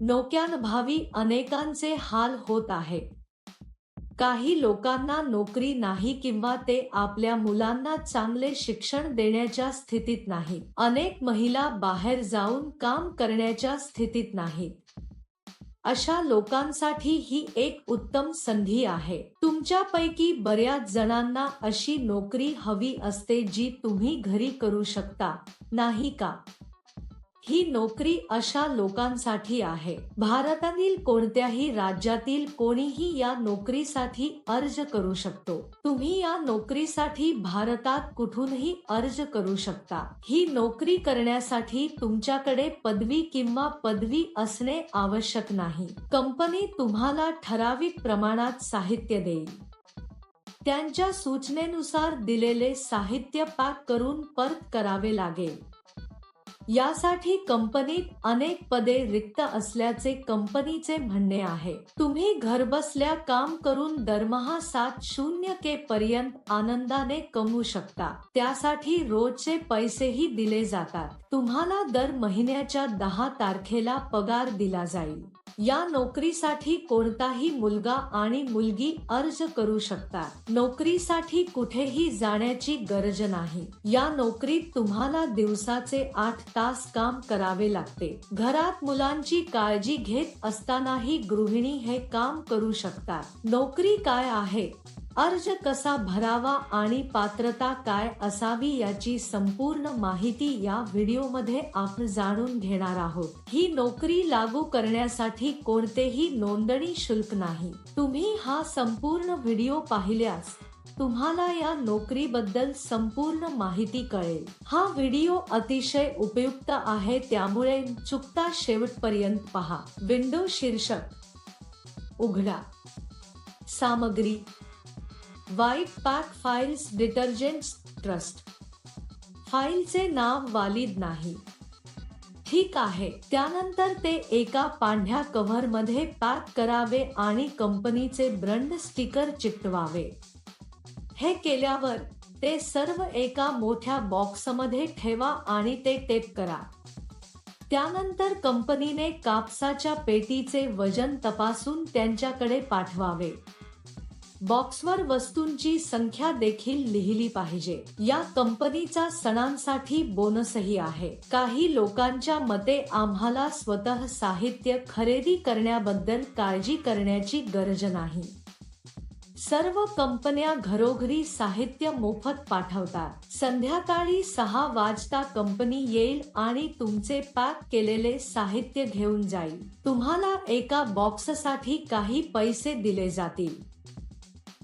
नोक्यांभावी अनेकांचे हाल होत आहे. काही लोकांना नोकरी नाही किंवा ते आपल्या मुलांना चांगले शिक्षण देण्याच्या स्थितीत नाही. अनेक महिला बाहेर जाऊन काम करण्याच्या स्थितीत नाहीत अशा लोकांसाठी ही एक उत्तम संधी आहे. तुमच्यापैकी बऱ्याच जणांना अशी नोकरी हवी असते जी तुम्ही घरी करू शकता. नाही का? ही नोकरी अशा लोकांसाठी आहे. भारतातील कोणत्याही राज्यातील कोणीही या नोकरीसाठी अर्ज करू शकतो. तुम्ही या नोकरीसाठी भारतात कुठूनही अर्ज करू शकता. ही नोकरी करण्यासाठी तुमच्याकडे पदवी किंवा पदवी असणे आवश्यक नाही. कंपनी तुम्हाला ठराविक प्रमाणात साहित्य देईल. त्यांच्या सूचनेनुसार दिलेले साहित्य पॅक करून परत करावे लागेल. यासाठी कंपनीत अनेक पदे रिक्त असल्याचे कंपनीचे म्हणणे आहे. तुम्ही घरबसल्या काम करून दरमहा सात शून्य के पर्यंत आनंदाने कमवू शकता. त्यासाठी रोजचे पैसेही दिले जातात. तुम्हाला दर महिन्याच्या दहा तारखेला पगार दिला जाईल. या नोकरीसाठी कोणताही मुलगा आणि मुलगी अर्ज करू शकतात. नोकरीसाठी कुठेही जाण्याची गरज नाही. या नोकरीत तुम्हाला दिवसाचे आठ तास काम करावे लागते. घरात मुलांची काळजी घेत असतानाही गृहिणी हे काम करू शकतात. नोकरी काय आहे? अर्ज कसा भरावा आणि पात्रता काय असावी याची संपूर्ण माहिती या व्हिडिओमध्ये आपण जाणून घेणार आहोत. ही नोकरी लागू करण्यासाठी कोणतेही नोंदणी शुल्क नाही. तुम्ही हा संपूर्ण व्हिडिओ पाहिल्यास तुम्हाला या नोकरीबद्दल संपूर्ण माहिती कळेल. हा व्हिडिओ अतिशय उपयुक्त आहे त्यामुळे चुकता शेवटपर्यंत पहा. विंडो शीर्षक. उघडा. सामग्री. वाईट पॅक फाइल्स डिटर्जंट्स ट्रस्ट फाईलचे नाव वालिद नाही. ठीक आहे त्यानंतर ते एका पांढऱ्या कव्हरमध्ये पॅक करावे आणि कंपनीचे ब्रँड स्टिकर चिकटवावे. हे केल्यावर ते सर्व एका मोठ्या बॉक्समध्ये ठेवा आणि ते टेप करा. त्यानंतर कंपनीने कापसाच्या पेटीचे वजन तपासून त्यांच्याकडे पाठवावे. बॉक्सवर वस्तूंची संख्या देखील लिहिली पाहिजे. या कंपनीचा सणांसाठी बोनसही आहे. काही लोकांच्या मते आम्हाला स्वतः साहित्य खरेदी करण्याबद्दल काळजी करण्याची गरज नाही. सर्व कंपन्या घरोघरी साहित्य मोफत पाठवतात. संध्याकाळी सहा वाजता कंपनी येईल आणि तुमचे पॅक केलेले साहित्य घेऊन जाईल. तुम्हाला एका बॉक्ससाठी काही पैसे दिले जातील.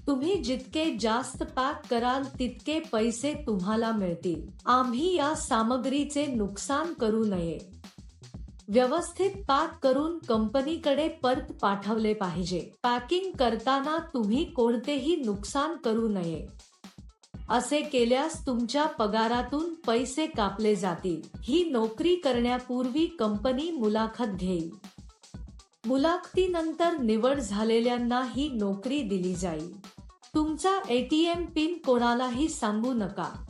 तुम्ही जितके जास्त पॅक कराल तितके पैसे तुम्हाला मिळतील. आम्ही या सामग्रीचे नुकसान करू नये. व्यवस्थित पॅक करून कंपनीकडे परत पाठवले पाहिजे. पॅकिंग करताना तुम्ही कोणतेही नुकसान करू नये. असे केल्यास तुमच्या पगारातून पैसे कापले जातील. ही नोकरी करण्यापूर्वी कंपनी मुलाखत घेईल. मुलाखतीनंतर निवड झालेल्यांना ही नोकरी दिली जाईल. तुमचा एटीएम पिन कोणालाही सांगू नका.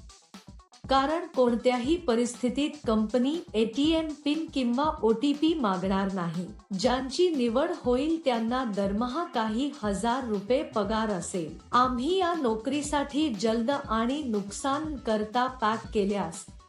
कारण कोणत्याही परिस्थितीत कंपनी एटीएम पिन किंवा ओटीपी मागणार नाही. ज्यांची निवड होईल त्यांना दरमहा काही हजार रुपये पगार असेल. आम्ही या नोकरीसाठी जलद आणि नुकसान करता पॅक केल्यास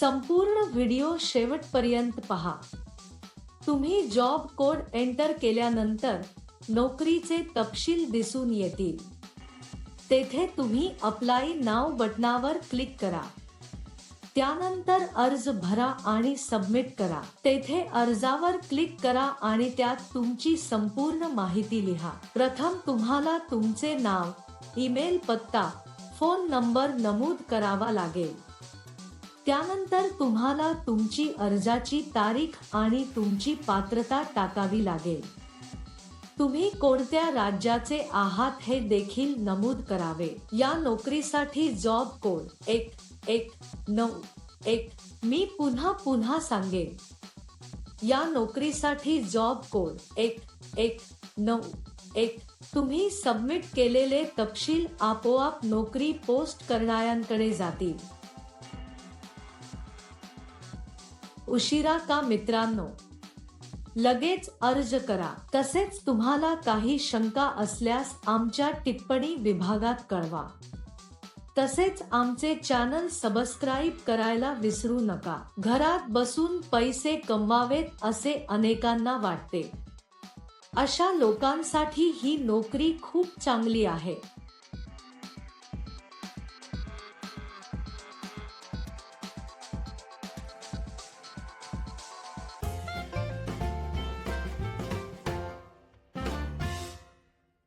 संपूर्ण व्हिडिओ शेवटपर्यंत पहा. तुम्ही जॉब कोड एंटर केल्यानंतर नोकरीचे तपशील दिसून येतील. तेथे तुम्ही अप्लाय नाव बटनावर क्लिक करा. त्यानंतर अर्ज भरा आणि सबमिट करा. तेथे अर्जावर क्लिक करा आणि त्यात तुमची संपूर्ण माहिती लिहा. प्रथम तुम्हाला तुमचे नाव ईमेल पत्ता फोन नंबर नमूद करावा लागेल. त्यानंतर तुम्हाला तुमची अर्जाची तारीख आणि तुमची पात्रता टाकावी लागेल. तुम्ही कोणत्या राज्याचे आहात हे देखील नमूद करावे. या नोकरीसाठी जॉब कोड एक एक नऊ एक मी पुन्हा पुन्हा सांगेन. या नोकरीसाठी जॉब कोड एक एक नऊ एक तुम्ही सबमिट केलेले तपशील आपोआप नोकरी पोस्ट करणाऱ्यांकडे जातील. उशिरा का मित्रांनो? लगेच अर्ज करा. तसेच तुम्हाला काही शंका असल्यास आमच्या टिप्पणी विभागात कळवा. तसेच आमचे चॅनल सबस्क्राईब करायला विसरू नका. घरात बसून पैसे कमवावेत असे अनेकांना वाटते. अशा लोकांसाठी ही नोकरी खूप चांगली आहे.